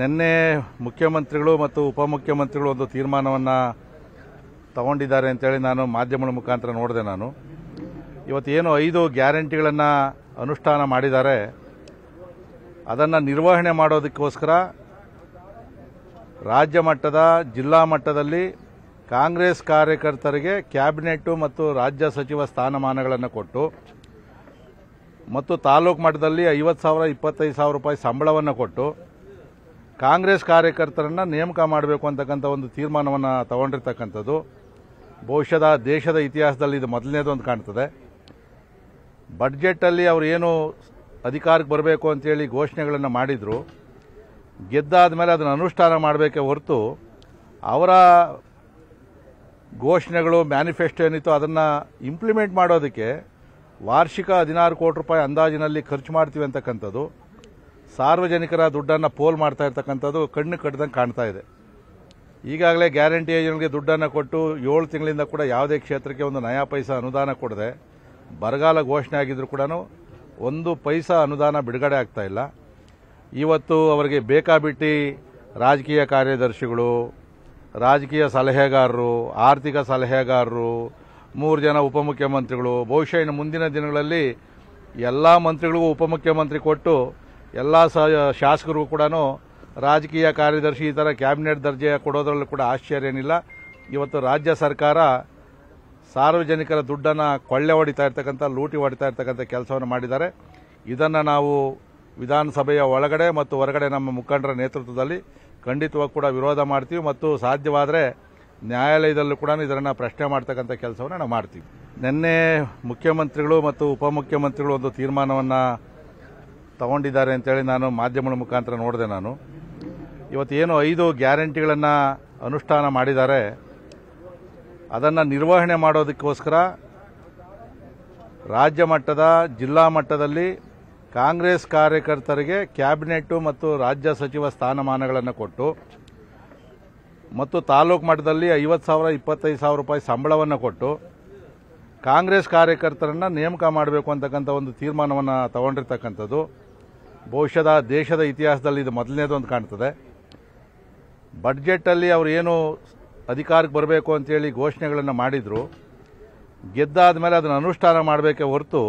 ನಿನ್ನೆ ಮುಖ್ಯಮಂತ್ರಿಗಳು ಮತ್ತು ಉಪಮುಖ್ಯಮಂತ್ರಿಗಳು ಒಂದು ತೀರ್ಮಾನವನ್ನು ತಗೊಂಡಿದ್ದಾರೆ ಅಂತೇಳಿ ನಾನು ಮಾಧ್ಯಮಗಳ ಮುಖಾಂತರ ನೋಡಿದೆ ನಾನು. ಇವತ್ತು ಏನು ಐದು ಗ್ಯಾರಂಟಿಗಳನ್ನು ಅನುಷ್ಠಾನ ಮಾಡಿದ್ದಾರೆ. ಅದನ್ನು ನಿರ್ವಹಣೆ ಮಾಡೋದಕ್ಕೋಸ್ಕರ ರಾಜ್ಯ ಮಟ್ಟದ, ಜಿಲ್ಲಾ ಮಟ್ಟದಲ್ಲಿ ಕಾಂಗ್ರೆಸ್ ಕಾರ್ಯಕರ್ತರಿಗೆ ಕ್ಯಾಬಿನೆಟ್ಟು ಮತ್ತು ರಾಜ್ಯ ಸಚಿವ ಸ್ಥಾನಮಾನಗಳನ್ನು ಕೊಟ್ಟು ಮತ್ತು ತಾಲೂಕು ಮಟ್ಟದಲ್ಲಿ ಐವತ್ತು ಸಾವಿರ, ಇಪ್ಪತ್ತೈದು ಸಾವಿರ ರೂಪಾಯಿ ಸಂಬಳವನ್ನು ಕೊಟ್ಟು ಕಾಂಗ್ರೆಸ್ ಕಾರ್ಯಕರ್ತರನ್ನು ನೇಮಕ ಮಾಡಬೇಕು ಅಂತಕ್ಕಂಥ ಒಂದು ತೀರ್ಮಾನವನ್ನು ತಗೊಂಡಿರ್ತಕ್ಕಂಥದ್ದು. ಬಹುಶಃ ದೇಶದ ಇತಿಹಾಸದಲ್ಲಿ ಇದು ಮೊದಲನೇದು ಅಂತ ಕಾಣ್ತದೆ. ಬಡ್ಜೆಟ್ಟಲ್ಲಿ ಅವರು ಏನು ಅಧಿಕಾರಕ್ಕೆ ಬರಬೇಕು ಅಂತೇಳಿ ಘೋಷಣೆಗಳನ್ನು ಮಾಡಿದರು. ಗೆದ್ದಾದ ಮೇಲೆ ಅದನ್ನು ಅನುಷ್ಠಾನ ಮಾಡಬೇಕೇ ಹೊರತು ಅವರ ಘೋಷಣೆಗಳು, ಮ್ಯಾನಿಫೆಸ್ಟೋ ಏನಿತ್ತು ಅದನ್ನು ಇಂಪ್ಲಿಮೆಂಟ್ ಮಾಡೋದಕ್ಕೆ ವಾರ್ಷಿಕ ಹದಿನಾರು ಕೋಟಿ ರೂಪಾಯಿ ಅಂದಾಜಿನಲ್ಲಿ ಖರ್ಚು ಮಾಡ್ತೀವಿ ಅಂತಕ್ಕಂಥದ್ದು. ಸಾರ್ವಜನಿಕರ ದುಡ್ಡನ್ನು ಪೋಲ್ ಮಾಡ್ತಾ ಇರ್ತಕ್ಕಂಥದ್ದು ಕಣ್ಣು ಕಟ್ಟದಂಗೆ ಕಾಣ್ತಾ ಇದೆ. ಈಗಾಗಲೇ ಗ್ಯಾರಂಟಿ ಏಜೆಂಟ್ಗೆ ದುಡ್ಡನ್ನು ಕೊಟ್ಟು ಏಳು ತಿಂಗಳಿಂದ ಕೂಡ ಯಾವುದೇ ಕ್ಷೇತ್ರಕ್ಕೆ ಒಂದು ನಯಾ ಪೈಸಾ ಅನುದಾನ ಕೊಡದೆ ಬರಗಾಲ ಘೋಷಣೆ ಆಗಿದ್ದರೂ ಕೂಡ ಒಂದು ಪೈಸಾ ಅನುದಾನ ಬಿಡುಗಡೆ ಆಗ್ತಾ ಇಲ್ಲ. ಇವತ್ತು ಅವರಿಗೆ ಬೇಕಾಬಿಟ್ಟಿ ರಾಜಕೀಯ ಕಾರ್ಯದರ್ಶಿಗಳು, ರಾಜಕೀಯ ಸಲಹೆಗಾರರು, ಆರ್ಥಿಕ ಸಲಹೆಗಾರರು, ಮೂರು ಜನ ಉಪಮುಖ್ಯಮಂತ್ರಿಗಳು, ಬಹುಶಃ ಇನ್ನು ಮುಂದಿನ ದಿನಗಳಲ್ಲಿ ಎಲ್ಲ ಮಂತ್ರಿಗಳಿಗೂ ಉಪಮುಖ್ಯಮಂತ್ರಿ ಕೊಟ್ಟು ಎಲ್ಲ ಶಾಸಕರು ಕೂಡ ರಾಜಕೀಯ ಕಾರ್ಯದರ್ಶಿ ಈ ಥರ ಕ್ಯಾಬಿನೆಟ್ ದರ್ಜೆ ಕೊಡೋದ್ರಲ್ಲೂ ಕೂಡ ಆಶ್ಚರ್ಯ ಏನಿಲ್ಲ. ಇವತ್ತು ರಾಜ್ಯ ಸರ್ಕಾರ ಸಾರ್ವಜನಿಕರ ದುಡ್ಡನ್ನು ಕೊಳ್ಳೆ ಹೊಡಿತಾ ಇರ್ತಕ್ಕಂಥ, ಲೂಟಿ ಹೊಡಿತಾ ಇರ್ತಕ್ಕಂಥ ಕೆಲಸವನ್ನು ಮಾಡಿದ್ದಾರೆ. ಇದನ್ನು ನಾವು ವಿಧಾನಸಭೆಯ ಒಳಗಡೆ ಮತ್ತು ಹೊರಗಡೆ ನಮ್ಮ ಮುಖಂಡರ ನೇತೃತ್ವದಲ್ಲಿ ಖಂಡಿತವಾಗಿ ಕೂಡ ವಿರೋಧ ಮಾಡ್ತೀವಿ ಮತ್ತು ಸಾಧ್ಯವಾದರೆ ನ್ಯಾಯಾಲಯದಲ್ಲೂ ಕೂಡ ಇದನ್ನು ಪ್ರಶ್ನೆ ಮಾಡ್ತಕ್ಕಂಥ ಕೆಲಸವನ್ನು ನಾವು ಮಾಡ್ತೀವಿ. ನಿನ್ನೆ ಮುಖ್ಯಮಂತ್ರಿಗಳು ಮತ್ತು ಉಪಮುಖ್ಯಮಂತ್ರಿಗಳು ಒಂದು ತೀರ್ಮಾನವನ್ನು ತಗೊಂಡಿದ್ದಾರೆ ಅಂತೇಳಿ ನಾನು ಮಾಧ್ಯಮಗಳ ಮುಖಾಂತರ ನೋಡಿದೆ ನಾನು. ಇವತ್ತು ಏನು ಐದು ಗ್ಯಾರಂಟಿಗಳನ್ನು ಅನುಷ್ಠಾನ ಮಾಡಿದ್ದಾರೆ. ಅದನ್ನು ನಿರ್ವಹಣೆ ಮಾಡೋದಕ್ಕೋಸ್ಕರ ರಾಜ್ಯ ಮಟ್ಟದ, ಜಿಲ್ಲಾ ಮಟ್ಟದಲ್ಲಿ ಕಾಂಗ್ರೆಸ್ ಕಾರ್ಯಕರ್ತರಿಗೆ ಕ್ಯಾಬಿನೆಟ್ಟು ಮತ್ತು ರಾಜ್ಯ ಸಚಿವ ಸ್ಥಾನಮಾನಗಳನ್ನು ಕೊಟ್ಟು, ಮತ್ತು ತಾಲೂಕು ಮಟ್ಟದಲ್ಲಿ ಐವತ್ತು ಸಾವಿರ, ಇಪ್ಪತ್ತೈದು ಸಾವಿರ ರೂಪಾಯಿ ಸಂಬಳವನ್ನು ಕೊಟ್ಟು, ಕಾಂಗ್ರೆಸ್ ಕಾರ್ಯಕರ್ತರನ್ನು ನೇಮಕ ಮಾಡಬೇಕು ಅಂತಕ್ಕಂಥ ಒಂದು ತೀರ್ಮಾನವನ್ನು ತಗೊಂಡಿರ್ತಕ್ಕಂಥದ್ದು. ಬಹುಶಃ ದೇಶದ ಇತಿಹಾಸದಲ್ಲಿ ಇದು ಮೊದಲನೇದು ಅಂತ ಕಾಣ್ತದೆ. ಬಡ್ಜೆಟಲ್ಲಿ ಅವರು ಏನು ಅಧಿಕಾರಕ್ಕೆ ಬರಬೇಕು ಅಂತೇಳಿ ಘೋಷಣೆಗಳನ್ನು ಮಾಡಿದರು. ಗೆದ್ದಾದ ಮೇಲೆ ಅದನ್ನು ಅನುಷ್ಠಾನ ಮಾಡಬೇಕೇ ಹೊರತು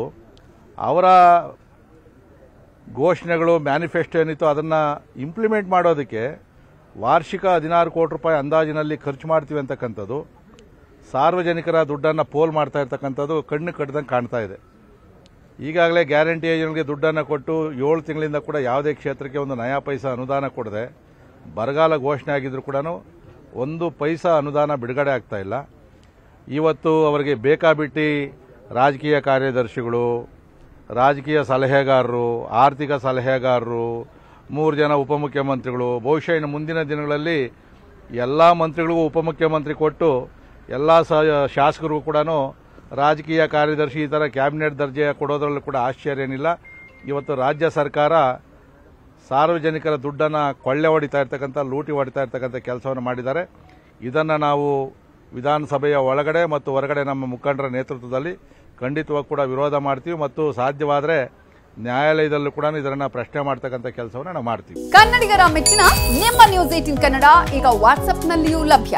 ಅವರ ಘೋಷಣೆಗಳು, ಮ್ಯಾನಿಫೆಸ್ಟೋ ಏನಿತ್ತು ಅದನ್ನು ಇಂಪ್ಲಿಮೆಂಟ್ ಮಾಡೋದಕ್ಕೆ ವಾರ್ಷಿಕ ಹದಿನಾರು ಕೋಟಿ ರೂಪಾಯಿ ಅಂದಾಜಿನಲ್ಲಿ ಖರ್ಚು ಮಾಡ್ತೀವಿ ಅಂತಕ್ಕಂಥದ್ದು. ಸಾರ್ವಜನಿಕರ ದುಡ್ಡನ್ನು ಪೋಲ್ ಮಾಡ್ತಾ ಇರ್ತಕ್ಕಂಥದ್ದು ಕಣ್ಣು ಕಟ್ಟದಂಗೆ ಕಾಣ್ತಾ ಇದೆ. ಈಗಾಗಲೇ ಗ್ಯಾರಂಟಿ ಯೋಜನೆಗೆ ದುಡ್ಡನ್ನು ಕೊಟ್ಟು ಏಳು ತಿಂಗಳಿಂದ ಕೂಡ ಯಾವುದೇ ಕ್ಷೇತ್ರಕ್ಕೆ ಒಂದು ನಯಾ ಪೈಸಾ ಅನುದಾನ ಕೊಡದೆ ಬರಗಾಲ ಘೋಷಣೆ ಆಗಿದ್ರು ಕೂಡ ಒಂದು ಪೈಸಾ ಅನುದಾನ ಬಿಡುಗಡೆ ಆಗ್ತಾ ಇಲ್ಲ. ಇವತ್ತು ಅವರಿಗೆ ಬೇಕಾಬಿಟ್ಟಿ ರಾಜಕೀಯ ಕಾರ್ಯದರ್ಶಿಗಳು, ರಾಜಕೀಯ ಸಲಹೆಗಾರರು, ಆರ್ಥಿಕ ಸಲಹೆಗಾರರು, ಮೂರು ಜನ ಉಪಮುಖ್ಯಮಂತ್ರಿಗಳು, ಬಹುಶಃ ಇನ್ನು ಮುಂದಿನ ದಿನಗಳಲ್ಲಿ ಎಲ್ಲ ಮಂತ್ರಿಗಳಿಗೂ ಉಪಮುಖ್ಯಮಂತ್ರಿ ಕೊಟ್ಟು ಎಲ್ಲ ಶಾಸಕರಿಗೂ ಕೂಡ ರಾಜಕೀಯ ಕಾರ್ಯದರ್ಶಿ ಈ ಥರ ಕ್ಯಾಬಿನೆಟ್ ದರ್ಜೆ ಕೊಡೋದ್ರಲ್ಲೂ ಕೂಡ ಆಶ್ಚರ್ಯ ಏನಿಲ್ಲ ಇವತ್ತು ರಾಜ್ಯ ಸರ್ಕಾರ ಸಾರ್ವಜನಿಕರ ದುಡ್ಡನ್ನು ಕೊಳ್ಳೆ ಹೊಡಿತಾ ಇರ್ತಕ್ಕಂಥ, ಲೂಟಿ ಹೊಡಿತಾ ಇರ್ತಕ್ಕಂಥ ಕೆಲಸವನ್ನು ಮಾಡಿದ್ದಾರೆ. ಇದನ್ನು ನಾವು ವಿಧಾನಸಭೆಯ ಒಳಗಡೆ ಮತ್ತು ಹೊರಗಡೆ ನಮ್ಮ ಮುಖಂಡರ ನೇತೃತ್ವದಲ್ಲಿ ಖಂಡಿತವಾಗಿ ಕೂಡ ವಿರೋಧ ಮಾಡ್ತೀವಿ ಮತ್ತು ಸಾಧ್ಯವಾದರೆ ನ್ಯಾಯಾಲಯದಲ್ಲೂ ಕೂಡ ಇದನ್ನ ಪ್ರಶ್ನೆ ಮಾಡ್ತಕ್ಕಂಥ ಕೆಲಸವನ್ನು ನಾವು ಮಾಡ್ತೀವಿ. ಕನ್ನಡಿಗರ ಮೆಚ್ಚಿನ ನಿಮ್ಮ ನ್ಯೂಸ್ ಏಟಿನ್ ಕನ್ನಡ ಈಗ ವಾಟ್ಸ್ಆಪ್ನಲ್ಲಿಯೂ ಲಭ್ಯ.